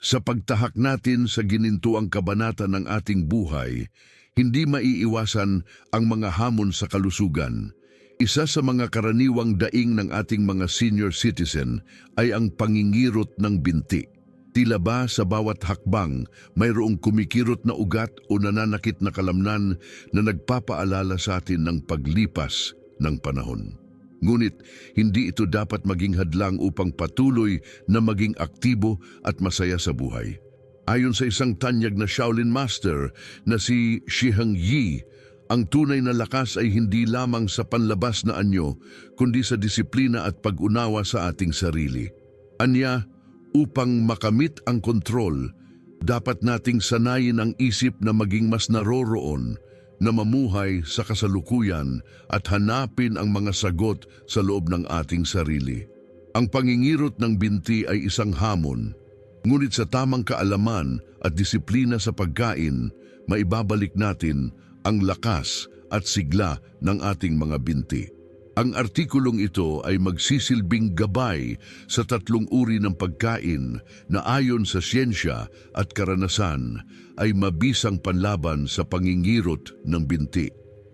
Sa pagtahak natin sa ginintuang kabanata ng ating buhay, hindi maiiwasan ang mga hamon sa kalusugan. Isa sa mga karaniwang daing ng ating mga senior citizen ay ang pangingirot ng binti. Tila ba sa bawat hakbang mayroong kumikirot na ugat o nananakit na kalamnan na nagpapaalala sa atin ng paglipas ng panahon. Ngunit hindi ito dapat maging hadlang upang patuloy na maging aktibo at masaya sa buhay. Ayon sa isang tanyag na Shaolin Master na si Shihang Yi, ang tunay na lakas ay hindi lamang sa panlabas na anyo, kundi sa disiplina at pag-unawa sa ating sarili. Anya, upang makamit ang kontrol, dapat nating sanayin ang isip na maging mas naroroon, na mamuhay sa kasalukuyan at hanapin ang mga sagot sa loob ng ating sarili. Ang pangingirot ng binti ay isang hamon, ngunit sa tamang kaalaman at disiplina sa pagkain, maibabalik natin ang lakas at sigla ng ating mga binti. Ang artikulong ito ay magsisilbing gabay sa tatlong uri ng pagkain na ayon sa siyensya at karanasan ay mabisang panlaban sa pangingirot ng binti.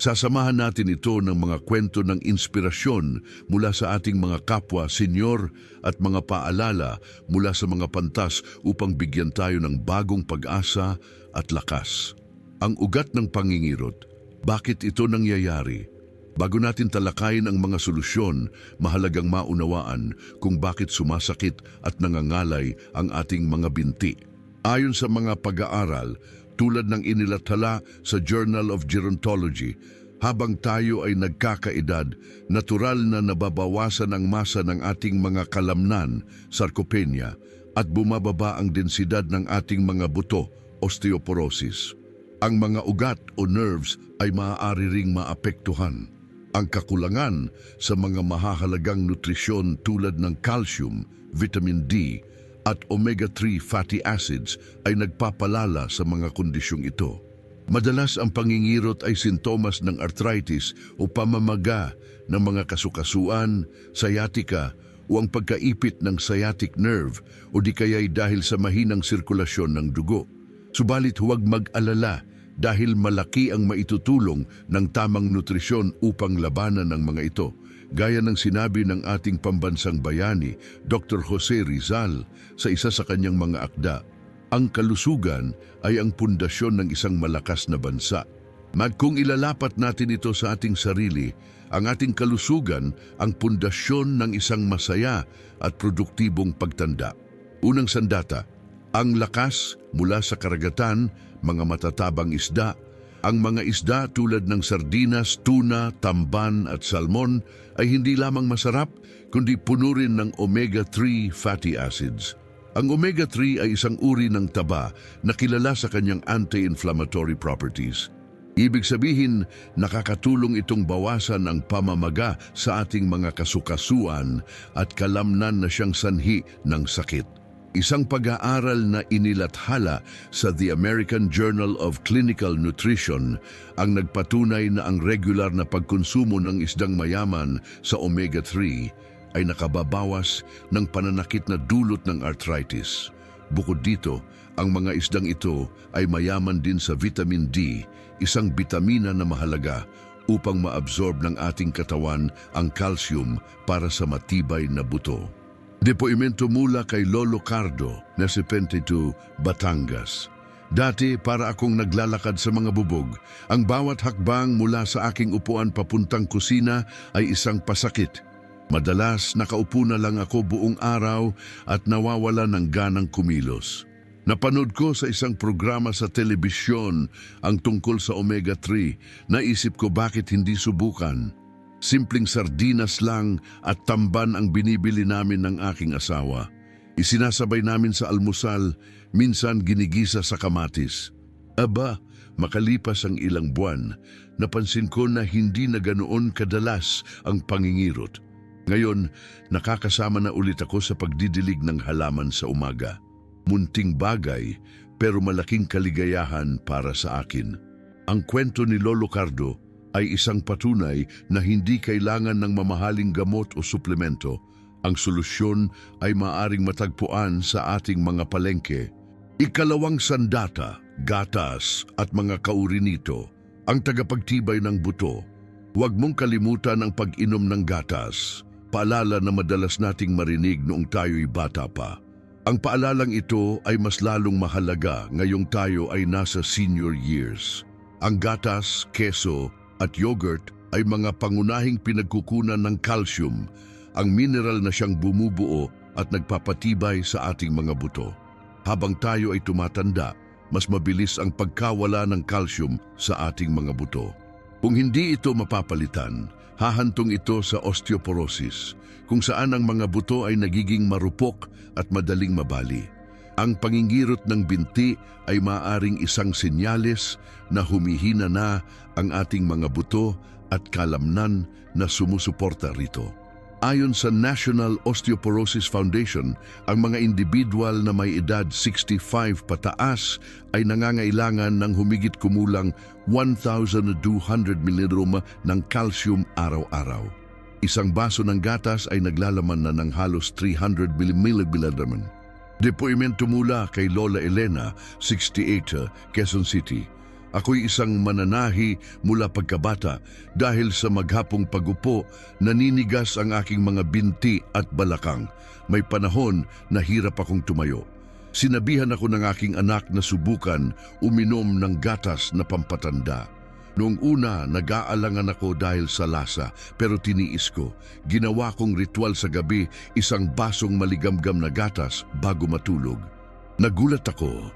Sasamahan natin ito ng mga kwento ng inspirasyon mula sa ating mga kapwa, senyor at mga paalala mula sa mga pantas upang bigyan tayo ng bagong pag-asa at lakas. Ang ugat ng pangingirot, bakit ito nangyayari? Bago natin talakayin ang mga solusyon, mahalagang maunawaan kung bakit sumasakit at nangangalay ang ating mga binti. Ayon sa mga pag-aaral, tulad ng inilathala sa Journal of Gerontology, habang tayo ay nagkakaedad, natural na nababawasan ang masa ng ating mga kalamnan, sarcopenia, at bumababa ang densidad ng ating mga buto, osteoporosis. Ang mga ugat o nerves ay maaari ring maapektuhan. Ang kakulangan sa mga mahahalagang nutrisyon tulad ng calcium, vitamin D at omega-3 fatty acids ay nagpapalala sa mga kondisyong ito. Madalas ang pangingirot ay sintomas ng arthritis o pamamaga ng mga kasukasuan, sciatica o ang pagkaipit ng sciatic nerve o di kaya'y dahil sa mahinang sirkulasyon ng dugo. Subalit huwag mag-alala dahil malaki ang maitutulong ng tamang nutrisyon upang labanan ng mga ito. Gaya ng sinabi ng ating pambansang bayani, Dr. Jose Rizal, sa isa sa kanyang mga akda, ang kalusugan ay ang pundasyon ng isang malakas na bansa. Mag kung ilalapat natin ito sa ating sarili, ang ating kalusugan ang pundasyon ng isang masaya at produktibong pagtanda. Unang sandata, ang lakas mula sa karagatan, mga matatabang isda, ang mga isda tulad ng sardinas, tuna, tamban at salmon ay hindi lamang masarap, kundi puno rin ng omega-3 fatty acids. Ang omega-3 ay isang uri ng taba na kilala sa kanyang anti-inflammatory properties. Ibig sabihin, nakakatulong itong bawasan ang pamamaga sa ating mga kasukasuan at kalamnan na siyang sanhi ng sakit. Isang pag-aaral na inilathala sa The American Journal of Clinical Nutrition ang nagpatunay na ang regular na pagkonsumo ng isdang mayaman sa omega-3 ay nakababawas ng pananakit na dulot ng arthritis. Bukod dito, ang mga isdang ito ay mayaman din sa vitamin D, isang bitamina na mahalaga upang maabsorb ng ating katawan ang calcium para sa matibay na buto. Depoimento mula kay Lolo Cardo na si 22, Batangas. Dati para akong naglalakad sa mga bubog, ang bawat hakbang mula sa aking upuan papuntang kusina ay isang pasakit. Madalas nakaupo na lang ako buong araw at nawawala ng ganang kumilos. Napanood ko sa isang programa sa telebisyon ang tungkol sa omega-3. Naisip ko bakit hindi subukan. Simpleng sardinas lang at tamban ang binibili namin ng aking asawa. Isinasabay namin sa almusal, minsan ginigisa sa kamatis. Aba, makalipas ang ilang buwan, napansin ko na hindi na ganoon kadalas ang pangingirot. Ngayon, nakakasama na ulit ako sa pagdidilig ng halaman sa umaga. Munting bagay, pero malaking kaligayahan para sa akin. Ang kwento ni Lolo Cardo ay isang patunay na hindi kailangan ng mamahaling gamot o suplemento. Ang solusyon ay maaring matagpuan sa ating mga palengke. Ikalawang sandata, gatas at mga kauri nito, ang tagapagtibay ng buto. Huwag mong kalimutan ang pag-inom ng gatas, paalala na madalas nating marinig noong tayo'y bata pa. Ang paalalang ito ay mas lalong mahalaga ngayong tayo ay nasa senior years. Ang gatas, keso at yogurt ay mga pangunahing pinagkukunan ng calcium, ang mineral na siyang bumubuo at nagpapatibay sa ating mga buto. Habang tayo ay tumatanda, mas mabilis ang pagkawala ng calcium sa ating mga buto. Kung hindi ito mapapalitan, hahantong ito sa osteoporosis, kung saan ang mga buto ay nagiging marupok at madaling mabali. Ang pangingirot ng binti ay maaring isang senyales na humihina na ang ating mga buto at kalamnan na sumusuporta rito. Ayon sa National Osteoporosis Foundation, ang mga individual na may edad 65 pataas ay nangangailangan ng humigit kumulang 1,200 mg ng calcium araw-araw. Isang baso ng gatas ay naglalaman na ng halos 300 mg. Depoimento mula kay Lola Elena, 68, Quezon City. Ako'y isang mananahi mula pagkabata dahil sa maghapong pagupo, naninigas ang aking mga binti at balakang. May panahon na hirap akong tumayo. Sinabihan ako ng aking anak na subukan uminom ng gatas na pampatanda. Noong una, nag-aalangan ako dahil sa lasa, pero tiniis ko. Ginawa kong ritual sa gabi, isang basong maligamgam na gatas bago matulog. Nagulat ako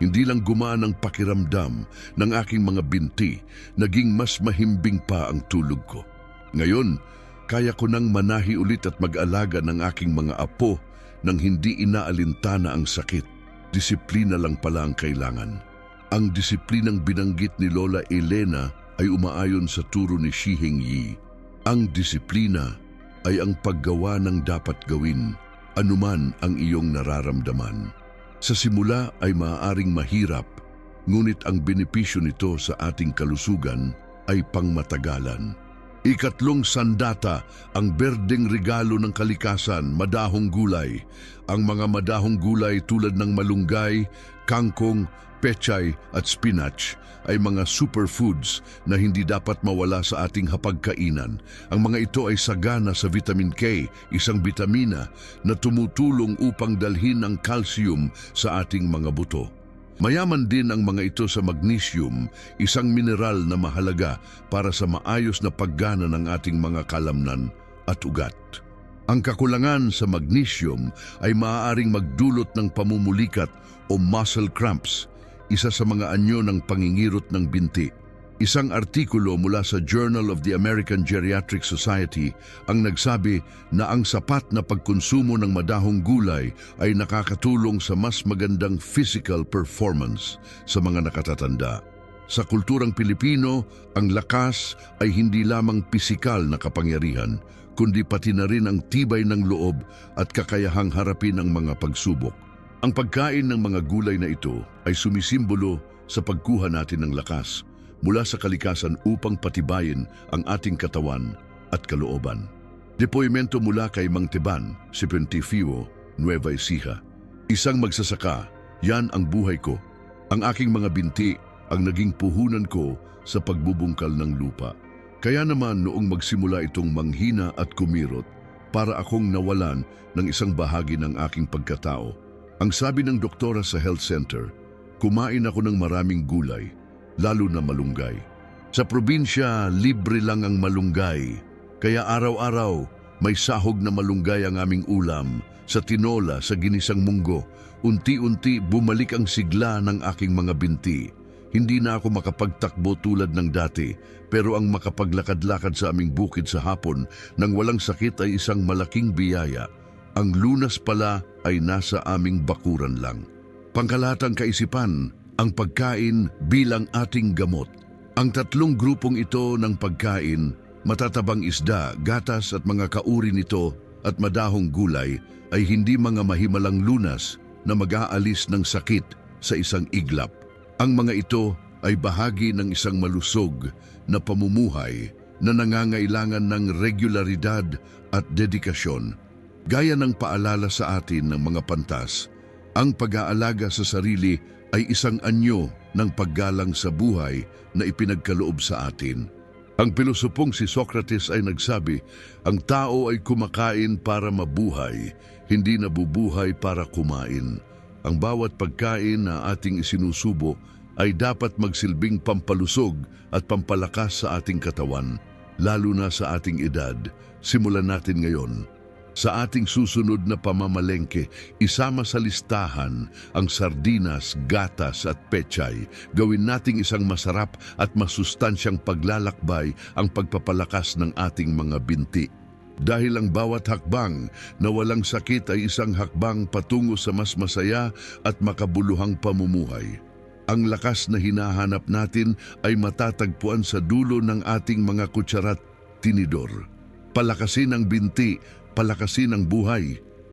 hindi lang gumaan ang pakiramdam ng aking mga binti, naging mas mahimbing pa ang tulog ko. Ngayon, kaya ko nang manahi ulit at mag-alaga ng aking mga apo nang hindi inaalintana ang sakit. Disiplina lang pala ang kailangan. Ang disiplinang binanggit ni Lola Elena ay umaayon sa turo ni Shiheng Yi. Ang disiplina ay ang paggawa ng dapat gawin, anuman ang iyong nararamdaman. Sa simula ay maaaring mahirap, ngunit ang benepisyo nito sa ating kalusugan ay pangmatagalan. Ikatlong sandata, ang berdeng regalo ng kalikasan, madahong gulay. Ang mga madahong gulay tulad ng malunggay, kangkong, pechay at spinach ay mga superfoods na hindi dapat mawala sa ating hapagkainan. Ang mga ito ay sagana sa vitamin K, isang bitamina na tumutulong upang dalhin ang calcium sa ating mga buto. Mayaman din ang mga ito sa magnesium, isang mineral na mahalaga para sa maayos na paggana ng ating mga kalamnan at ugat. Ang kakulangan sa magnesium ay maaaring magdulot ng pamumulikat o muscle cramps, isa sa mga anyo ng pangingirot ng binti. Isang artikulo mula sa Journal of the American Geriatric Society ang nagsabi na ang sapat na pagkonsumo ng madahong gulay ay nakakatulong sa mas magandang physical performance sa mga nakatatanda. Sa kulturang Pilipino, ang lakas ay hindi lamang pisikal na kapangyarihan, kundi pati na rin ang tibay ng loob at kakayahang harapin ang mga pagsubok. Ang pagkain ng mga gulay na ito ay sumisimbolo sa pagkuha natin ng lakas mula sa kalikasan upang patibayin ang ating katawan at kalooban. Depoimento mula kay Mang Teban, si Pentifio, Nueva Ecija. Isang magsasaka, yan ang buhay ko. Ang aking mga binti ang naging puhunan ko sa pagbubungkal ng lupa. Kaya naman noong magsimula itong manghina at kumirot, para akong nawalan ng isang bahagi ng aking pagkatao. Ang sabi ng doktora sa health center, kumain ako ng maraming gulay, lalo na malunggay. Sa probinsya, libre lang ang malunggay. Kaya araw-araw, may sahog na malunggay ang aming ulam. Sa tinola, sa ginisang munggo, unti-unti bumalik ang sigla ng aking mga binti. Hindi na ako makapagtakbo tulad ng dati, pero ang makapaglakad-lakad sa aming bukid sa hapon nang walang sakit ay isang malaking biyaya. Ang lunas pala ay nasa aming bakuran lang. Pangkalatang kaisipan, ang pagkain bilang ating gamot. Ang tatlong grupong ito ng pagkain, matatabang isda, gatas at mga kauri nito at madahong gulay ay hindi mga mahimalang lunas na mag-aalis ng sakit sa isang iglap. Ang mga ito ay bahagi ng isang malusog na pamumuhay na nangangailangan ng regularidad at dedikasyon. Gaya ng paalala sa atin ng mga pantas, ang pag-aalaga sa sarili ay isang anyo ng paggalang sa buhay na ipinagkaloob sa atin. Ang pilosopong si Socrates ay nagsabi, ang tao ay kumakain para mabuhay, hindi nabubuhay para kumain. Ang bawat pagkain na ating isinusubo ay dapat magsilbing pampalusog at pampalakas sa ating katawan, lalo na sa ating edad. Simulan natin ngayon. Sa ating susunod na pamamalengke, isama sa listahan ang sardinas, gatas at pechay. Gawin nating isang masarap at masustansyang paglalakbay ang pagpapalakas ng ating mga binti. Dahil ang bawat hakbang na walang sakit ay isang hakbang patungo sa mas masaya at makabuluhang pamumuhay. Ang lakas na hinahanap natin ay matatagpuan sa dulo ng ating mga kutsarat tinidor. Palakasin ang binti, palakasin ang buhay.